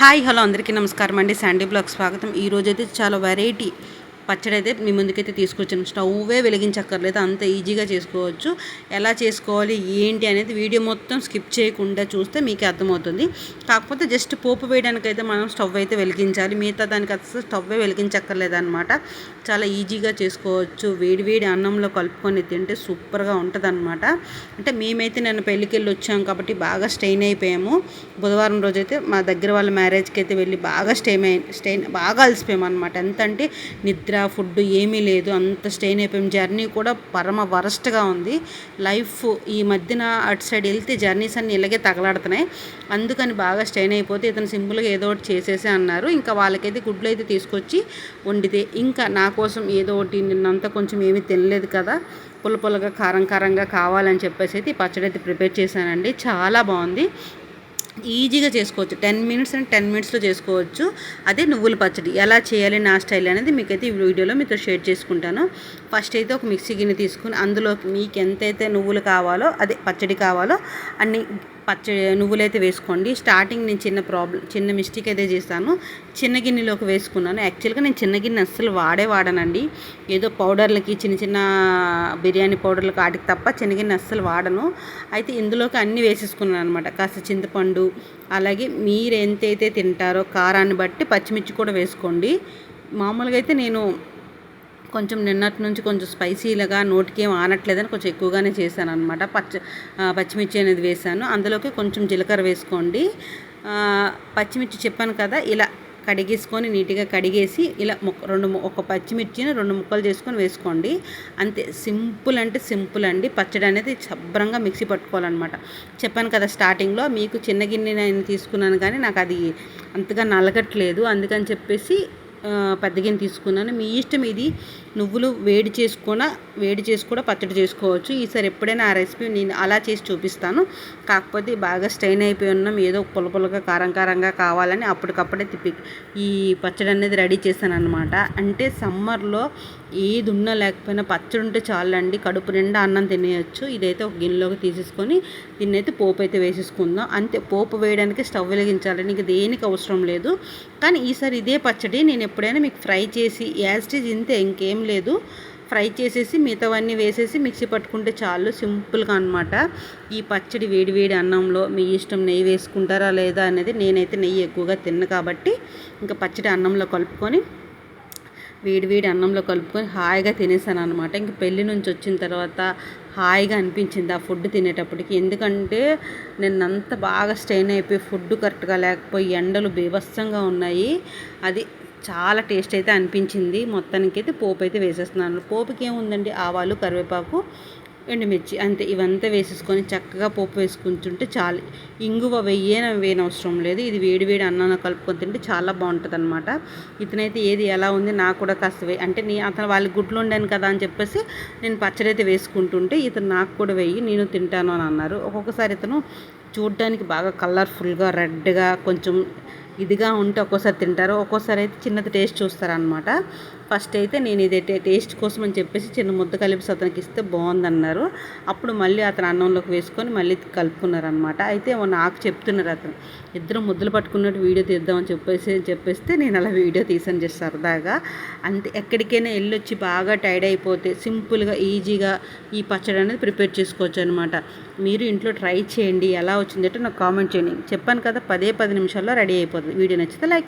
Hi hello అందరికీ నమస్కారం అండి శాండీ బ్లాగ్ స్వాగతం. ఈరోజు అయితే చాలా వెరైటీ పచ్చడి అయితే మీ ముందుకైతే తీసుకొచ్చాను. స్టవ్వే వెలిగించక్కర్లేదు అంత ఈజీగా చేసుకోవచ్చు. ఎలా చేసుకోవాలి ఏంటి అనేది వీడియో మొత్తం స్కిప్ చేయకుండా చూస్తే మీకు అర్థమవుతుంది. కాకపోతే జస్ట్ పోపు వేయడానికైతే మనం స్టవ్ అయితే వెలిగించాలి. మిగతా దానికి అసలు స్టవ్వే వెలిగించక్కర్లేదు అనమాట చాలా ఈజీగా చేసుకోవచ్చు. వేడి వేడి అన్నంలో కలుపుకొని తింటే సూపర్గా ఉంటుంది అనమాట అంటే మేమైతే నేను పెళ్ళికి వెళ్ళి వచ్చాం కాబట్టి బాగా స్టెయిన్ అయిపోయాము. బుధవారం రోజైతే మా దగ్గర వాళ్ళ మ్యారేజ్కి అయితే వెళ్ళి బాగా స్టెయిన్ అయి స్టెయిన్ బాగా అలసిపోయాము అనమాట ఎంత అంటే నిద్ర ఫుడ్ ఏమీ లేదు. అంత స్టెయిన్ అయిపోయాం జర్నీ కూడా పరమ వరస్ట్గా ఉంది. లైఫ్ ఈ మధ్యన అటు సైడ్ వెళ్తే జర్నీస్ అన్నీ ఇలాగే తగలాడుతున్నాయి. అందుకని బాగా స్టెయిన్ అయిపోతే ఇతను సింపుల్గా ఏదో ఒకటి చేసేసి అన్నారు. ఇంకా వాళ్ళకైతే గుడ్లు అయితే తీసుకొచ్చి వండితే ఇంకా నా కోసం ఏదో ఒకటి నిన్నంతా కొంచెం ఏమీ తినలేదు కదా. పుల్ల పుల్లగా కారం కారంగా కావాలని చెప్పేసి అయితే ఈ పచ్చడి అయితే ప్రిపేర్ చేశానండి. చాలా బాగుంది. ఈజీగా చేసుకోవచ్చు. టెన్ మినిట్స్ అండ్ టెన్ మినిట్స్లో చేసుకోవచ్చు. అదే నువ్వుల పచ్చడి. ఎలా చేయాలి నా స్టైల్ అనేది మీకైతే ఈ వీడియోలో మీతో షేర్ చేసుకుంటాను. ఫస్ట్ అయితే ఒక మిక్సీ గిన్నె తీసుకుని అందులోకి మీకు ఎంతైతే నువ్వులు కావాలో అదే పచ్చడి కావాలో అన్ని పచ్చడి నువ్వులైతే వేసుకోండి. స్టార్టింగ్ నేను చిన్న ప్రాబ్లం చిన్న మిస్టేక్ అయితే చేస్తాను చిన్న గిన్నెలోకి వేసుకున్నాను. యాక్చువల్గా నేను చిన్న గిన్నె అస్సలు వాడే వాడనండి. ఏదో పౌడర్లకి చిన్న చిన్న బిర్యానీ పౌడర్లకి వాటికి తప్ప చిన్న గిన్నె అస్సలు వాడను. అయితే ఇందులోకి అన్నీ వేసేసుకున్నాను అనమాట కాస్త చింతపండు అలాగే మీరు ఎంతైతే తింటారో కారాన్ని బట్టి పచ్చిమిర్చి కూడా వేసుకోండి. మామూలుగా అయితే నేను కొంచెం నిన్నటి నుంచి కొంచెం స్పైసీలుగా నోటికి ఏం ఆనట్లేదని కొంచెం ఎక్కువగానే చేశాను అనమాట పచ్చ పచ్చిమిర్చి అనేది వేసాను అందులోకి కొంచెం జీలకర్ర వేసుకోండి. పచ్చిమిర్చి చెప్పాను కదా ఇలా కడిగేసుకొని నీట్గా కడిగేసి ఇలా రెండు ఒక పచ్చిమిర్చిని రెండు ముక్కలు చేసుకొని వేసుకోండి. అంతే సింపుల్ అంటే సింపుల్ అండి. పచ్చడి అనేది శుభ్రంగా మిక్సీ పట్టుకోవాలన్నమాట. చెప్పాను కదా స్టార్టింగ్లో మీకు చిన్న గిన్నె నేను తీసుకున్నాను కానీ నాకు అది అంతగా నలగట్లేదు. అందుకని చెప్పేసి పెద్ద గిన్నె తీసుకున్నాను. మీ ఇష్టం ఇది. నువ్వులు వేడి చేసుకున్న వేడి చేసి కూడా పచ్చడి చేసుకోవచ్చు. ఈసారి ఎప్పుడైనా ఆ రెసిపీ నేను అలా చేసి చూపిస్తాను. కాకపోతే బాగా స్టైన్ అయిపోయి ఉన్నాం ఏదో పులపులగా కారం కారంగా కావాలని అప్పటికప్పుడే తిప్పి ఈ పచ్చడి అనేది రెడీ చేశాను అనమాట అంటే సమ్మర్లో ఏది ఉన్నా లేకపోయినా పచ్చడి ఉంటే చాలండి. కడుపు నిండా అన్నం తినేయచ్చు. ఇదైతే ఒక గిన్నెలోకి తీసేసుకొని దీన్నైతే పోపు అయితే వేసేసుకుందాం. అంతే పోపు వేయడానికి స్టవ్ వెలిగించాలని ఇంక దేనికి అవసరం లేదు. కానీ ఈసారి ఇదే పచ్చడి నేను ఎప్పుడైనా మీకు ఫ్రై చేసి యాజ్టీజ్ ఇంతే ఇంకేం లేదు. ఫ్రై చేసేసి మిగతావన్నీ వేసేసి మిక్సీ పట్టుకుంటే చాలు సింపుల్గా అనమాట ఈ పచ్చడి వేడి వేడి అన్నంలో మీ ఇష్టం నెయ్యి వేసుకుంటారా లేదా అనేది నేనైతే నెయ్యి ఎక్కువగా తిన్న కాబట్టి ఇంకా పచ్చడి అన్నంలో కలుపుకొని వేడి వేడి అన్నంలో కలుపుకొని హాయిగా తినేసాను అనమాట ఇంక పెళ్ళి నుంచి వచ్చిన తర్వాత హాయిగా అనిపించింది ఆ ఫుడ్ తినేటప్పటికి. ఎందుకంటే నేను అంత బాగా స్ట్రెయిన్ అయిపోయి ఫుడ్ కరెక్ట్గా లేకపోయి ఎండలు బీభత్సంగా ఉన్నాయి. అది చాలా టేస్ట్ అయితే అనిపించింది. మొత్తానికి అయితే పోపు అయితే వేసేస్తున్నాను. పోపుకి ఏముందండి ఆవాలు కరివేపాకు ఎండుమిర్చి అంతే. ఇవంతా వేసేసుకొని చక్కగా పోపు వేసుకుంటుంటే చాలు. ఇంగువ వెయ్యేన వేయనవసరం లేదు. ఇది వేడి వేడి అన్నాన్ని కలుపుకొని తింటే చాలా బాగుంటుంది అనమాట ఇతనైతే ఏది ఎలా ఉంది నాకు కూడా కాస్త అంటే నీ అతను వాళ్ళకి గుడ్లు ఉండాను కదా అని చెప్పేసి నేను పచ్చడి అయితే వేసుకుంటుంటే ఇతను నాకు కూడా వెయ్యి నేను తింటాను అని అన్నారు. ఒక్కొక్కసారి ఇతను చూడడానికి బాగా కలర్ఫుల్గా రెడ్గా కొంచెం ఇదిగా ఉంటే ఒక్కోసారి తింటారు. ఒక్కోసారి అయితే చిన్నది టేస్ట్ చూస్తారనమాట ఫస్ట్ అయితే నేను ఇది టేస్ట్ కోసం అని చెప్పేసి చిన్న ముద్ద కలిపి అతనికి ఇస్తే బాగుందన్నారు. అప్పుడు మళ్ళీ అతను అన్నంలోకి వేసుకొని మళ్ళీ కలుపుకున్నారనమాట అయితే నాకు చెప్తున్నారు అతను. ఇద్దరు ముద్దలు పట్టుకున్నట్టు వీడియో తీద్దామని చెప్పేసి చెప్పేస్తే నేను అలా వీడియో తీసాను చేసి సరదాగా. అంతే ఎక్కడికైనా వెళ్ళొచ్చి బాగా టైర్డ్ అయిపోతే సింపుల్గా ఈజీగా ఈ పచ్చడి అనేది ప్రిపేర్ చేసుకోవచ్చు అనమాట మీరు ఇంట్లో ట్రై చేయండి ఎలా వచ్చిందంటే నాకు కామెంట్ చేయండి. చెప్పాను కదా పదే పది నిమిషాల్లో రెడీ అయిపోతుంది వీడియో నచ్చితే లైక్